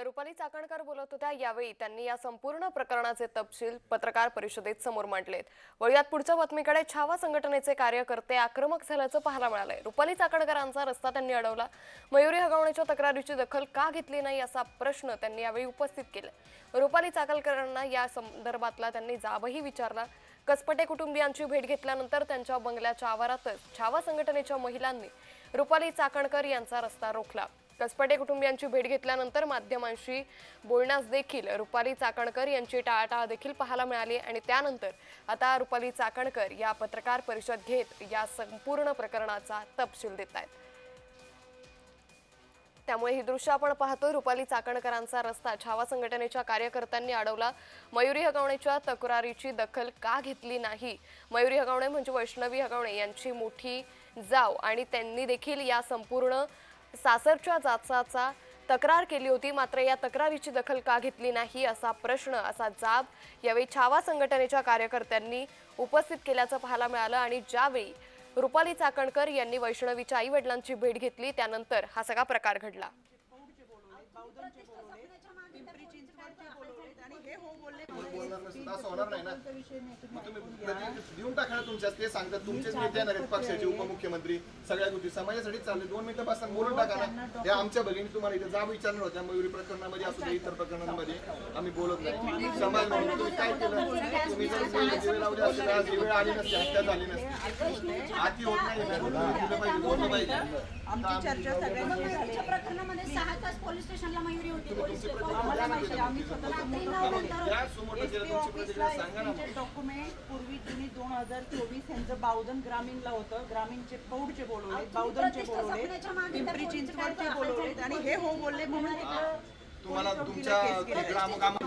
तर रुपाली चाकणकर बोलत होत्या यावेळी त्यांनी या संपूर्ण प्रकरणाचे तपशील पत्रकार परिषदेत समोर मांडलेत. वळूयात पुढच्या बातमीकडे. छावा संघटनेचे कार्यकर्ते आक्रमक झाल्याचं पाहायला मिळालंय. रुपाली चाकणकरांचा रस्ता त्यांनी अडवला. मयुरी हगवण्याच्या तक्रारीची दखल का घेतली नाही असा प्रश्न त्यांनी यावेळी उपस्थित केला. रुपाली चाकणकरांना या संदर्भातला त्यांनी जाबही विचारला. कसपटे कुटुंबियांची भेट घेतल्यानंतर त्यांच्या बंगल्याच्या आवारातच छावा संघटनेच्या महिलांनी रुपाली चाकणकर यांचा रस्ता रोखला. कसपटे कुटुंबियांची भेट घेतल्यानंतर माध्यमांशी बोलण्यास देखील रुपाली चाकणकर यांची टाळाटाळ देखील पाहायला मिळाली आणि त्यानंतर आता रुपाली चाकणकर या पत्रकार परिषद घेत या संपूर्ण प्रकरणाचा तपशील देत आहेत. त्यामुळे ही दृश्य आपण पाहतोय. रुपाली चाकणकरांचा रस्ता छावा संघटनेच्या कार्यकर्त्यांनी अडवला. मयुरी हगवणेच्या तक्रारीची दखल का घेतली नाही? मयुरी हगवणे म्हणजे वैष्णवी हगवणे यांची मोठी जाव आणि त्यांनी देखील या संपूर्ण सासरच्या जाचाचा तक्रार केली होती. मात्र या तक्रारीची दखल का घेतली नाही असा प्रश्न असा जाब यावेळी छावा संघटनेच्या कार्यकर्त्यांनी उपस्थित केल्याचं पाहायला मिळालं आणि ज्यावेळी रुपाली चाकणकर यांनी वैष्णवीच्या आई वडिलांची भेट घेतली त्यानंतर हा सगळा प्रकार घडला. नसेल तर असं होणार नाही ना. मग तुम्ही प्रतिनिधी देऊन टाका ना तुमच्याच ते सांगतात तुमचेच नेते येणार आहेत पक्षाचे उपमुख्यमंत्री सगळ्या गोष्टी समाजासाठी चालले दोन मिनिटं बसताना बोलून टाका ना. हे आमच्या भगिनी तुम्हाला इथे जा विचारणार होत्या मयुरी प्रकरणामध्ये असू दे इतर प्रकरणांमध्ये. आम्ही बोलत नाही. समाज म्हणून तुम्ही काय केलं? तुम्ही जर दिवे लावले आज ही वेळ आली नसते हत्या झाली नसते. आती होत नाही. ना दिलं पाहिजे बोललं पाहिजे आमची चर्चा सगळ्यांची झाली मयुरीच्या प्रकरणामध्ये सहा तास पोलीस स्टेशनला मयुरी होती पोलीस आम्हाला माहिती आहे, आम्ही स्वतः ऑफिसला एसपीचे डॉक्युमेंट पूर्वी जुनी दोन हजार चोवीस यांचं बावधन ग्रामीणला होतं ग्रामीणचे पौडचे बोलवले बावधनचे बोलवले पिंपरी चिंचवडचे बोलवले आणि हे हो बोलले म्हणून तिथं तुम्हाला पोलीस तुमच्या चौकीला केस केली. ग्राम कामात